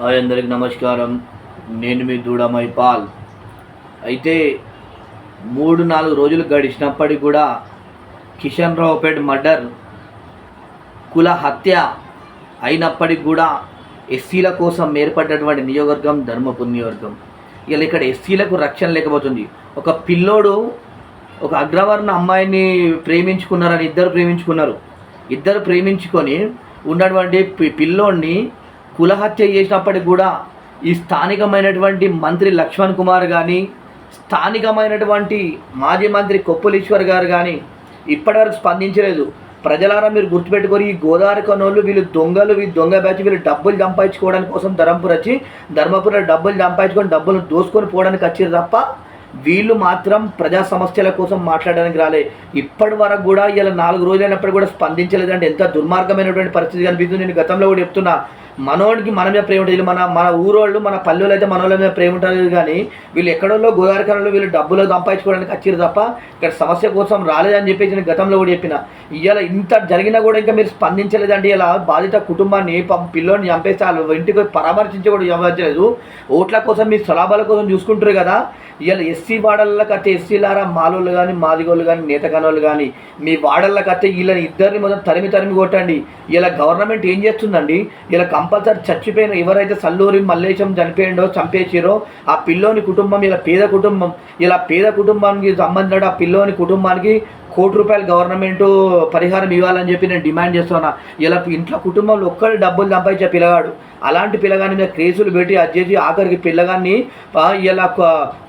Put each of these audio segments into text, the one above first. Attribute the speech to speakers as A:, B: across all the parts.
A: Hi అందరికి నమస్కారం. నేను మీ దూడమై పాల్ అయితే మూడు నాలుగు రోజులు గడిచినప్పటికీ కూడా కిషన్ రావుపేట మర్డర్ కుల హత్య అయినప్పటికి కూడా ఎస్సీల కోసం ఏర్పడినటువంటి నియోజకవర్గం ధర్మపురి నియోజకవర్గం. ఇలా ఇక్కడ ఎస్సీలకు రక్షణ లేకపోతుంది. ఒక పిల్లోడు ఒక అగ్రవర్ణ అమ్మాయిని ప్రేమించుకున్నారని ఇద్దరు ప్రేమించుకున్నారు. ఇద్దరు ప్రేమించుకొని ఉన్నటువంటి పి- పిల్లోడిని కులహత్య చేసినప్పటికి కూడా ఈ స్థానికమైనటువంటి మంత్రి లక్ష్మణ్ కుమార్ కానీ స్థానికమైనటువంటి మాజీ మంత్రి కొప్పులీశ్వర్ గారు కానీ ఇప్పటివరకు స్పందించలేదు. ప్రజలారా మీరు గుర్తుపెట్టుకొని ఈ గోదావరి కొనోళ్ళు వీళ్ళు దొంగలు వీళ్ళు దొంగ బ్యాచ్ వీళ్ళు డబ్బులు సంపాదించుకోవడానికి కోసం ధర్మపురం వచ్చి ధర్మపురంలో డబ్బులు సంపాదించుకొని డబ్బులు దోసుకొని పోవడానికి వచ్చారు తప్ప వీళ్ళు మాత్రం ప్రజా సమస్యల కోసం మాట్లాడడానికి రాలే. ఇప్పటి వరకు కూడా ఇలా నాలుగు రోజులైనప్పుడు కూడా స్పందించలేదంటే ఎంత దుర్మార్గమైనటువంటి పరిస్థితి కనిపిస్తుంది. నేను గతంలో కూడా చెప్తున్నా. మనోడికి మన మీద ప్రేమ ఉంటుంది. మన మన ఊరోళ్ళు మన పల్లెలు అయితే మనోళ్ళ మీద ప్రేమ ఉంటుంది కానీ వీళ్ళు ఎక్కడోళ్ళో గోదావరికరంలో వీళ్ళు డబ్బులు సంపాదించుకోవడానికి వచ్చారు తప్ప ఇక్కడ సమస్య కోసం రాలేదని చెప్పేసి నేను గతంలో కూడా చెప్పిన. ఇవాళ ఇంత జరిగినా కూడా ఇంకా మీరు స్పందించలేదండి. ఇలా బాధిత కుటుంబాన్ని పాపం పిల్లోని చంపేస్తే వాళ్ళు ఇంటికి పరామర్శించి కూడా ఇవ్వలేదు ఓట్ల కోసం మీ స్వలాభాల కోసం చూసుకుంటారు కదా. ఇవాళ ఎస్సీ వాడళ్ళకి అయితే ఎస్సీలారా మాలోళ్ళు కానీ మాదిగోళ్ళు కానీ నేతగానోళ్ళు కానీ మీ వాడళ్ళకి అయితే వీళ్ళని ఇద్దరిని మొత్తం తరిమి తరిమి కొట్టండి. ఇలా గవర్నమెంట్ ఏం చేస్తుందండి? ఇలా కంపల్సరీ చచ్చిపోయిన ఎవరైతే సల్లూరి మల్లేశం చనిపోయిండో చంపేసిరో ఆ పిల్లోని కుటుంబం ఇలా పేద కుటుంబం ఇలా పేద కుటుంబానికి సంబంధించిన ఆ పిల్లోని కుటుంబానికి కోటి రూపాయలు గవర్నమెంట్ పరిహారం ఇవ్వాలని చెప్పి నేను డిమాండ్ చేస్తున్నా. ఇలా ఇంట్లో కుటుంబంలో ఒక్కరు డబ్బులు సంపాదించే పిల్లగాడు. అలాంటి పిల్లగాని మీద కేసులు పెట్టి అది చేసి ఆఖరికి పిల్లగాన్ని ఇలా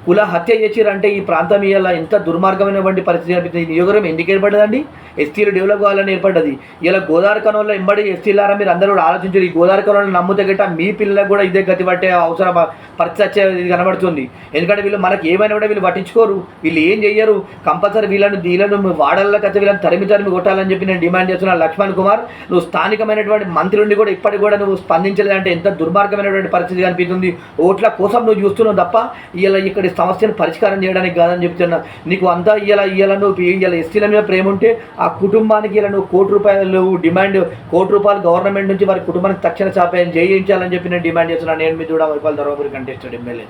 A: కుల హత్య చేసిరంటే ఈ ప్రాంతం ఇలా ఎంత దుర్మార్గమైనటువంటి పరిస్థితి కనిపిస్తుంది. ఈ నియోజకవర్గం ఎందుకు ఏర్పడదండి ఎస్టీలు డెవలప్ కావాలని ఏర్పడ్డది. ఇలా గోదావరి కనంలో ఎంబడి ఎస్టీలారా మీరు అందరూ కూడా ఆలోచించారు. ఈ గోదావరి కణంలో నమ్ముతే గట్ట మీ పిల్లలకు కూడా ఇదే గతి పట్టే అవసరం పరిస్థితి వచ్చే ఇది కనబడుతుంది. ఎందుకంటే వీళ్ళు మనకి ఏమైనా కూడా వీళ్ళు పట్టించుకోరు. వీళ్ళు ఏం చెయ్యరు? కంపల్సరీ వీళ్ళను వీళ్ళను వాడల్లో కథ వీళ్ళని తరిమి తరిమి కొట్టాలని చెప్పి నేను డిమాండ్ చేస్తున్నాను లక్ష్మణ్ కుమార్. నువ్వు స్థానికమైనటువంటి మంత్రుడిని కూడా ఇప్పటికి కూడా నువ్వు స్పందించలేదంటే ఎంత దుర్మార్గమైనటువంటి పరిస్థితి కనిపిస్తుంది. ఓట్ల కోసం నువ్వు చూస్తున్నావు తప్ప ఇలా ఇక్కడ సమస్యను పరిష్కారం చేయడానికి కాదని చెప్తున్నా. నీకు అంతా ఇలా ఇలా నువ్వు ఇలా ఎస్టీల మీద ప్రేమ ఉంటే ఆ కుటుంబానికి ఇలా నువ్వు కోటి రూపాయలు డిమాండ్ కోటి రూపాయలు గవర్నమెంట్ నుంచి వారి కుటుంబానికి తక్షణ సహాయం చేయించాలని చెప్పి నేను డిమాండ్ చేస్తున్నాను నేను మీ చూడ వైపాల్ ధర్మపురి కంటెస్టెడ్ ఎమ్మెల్యే.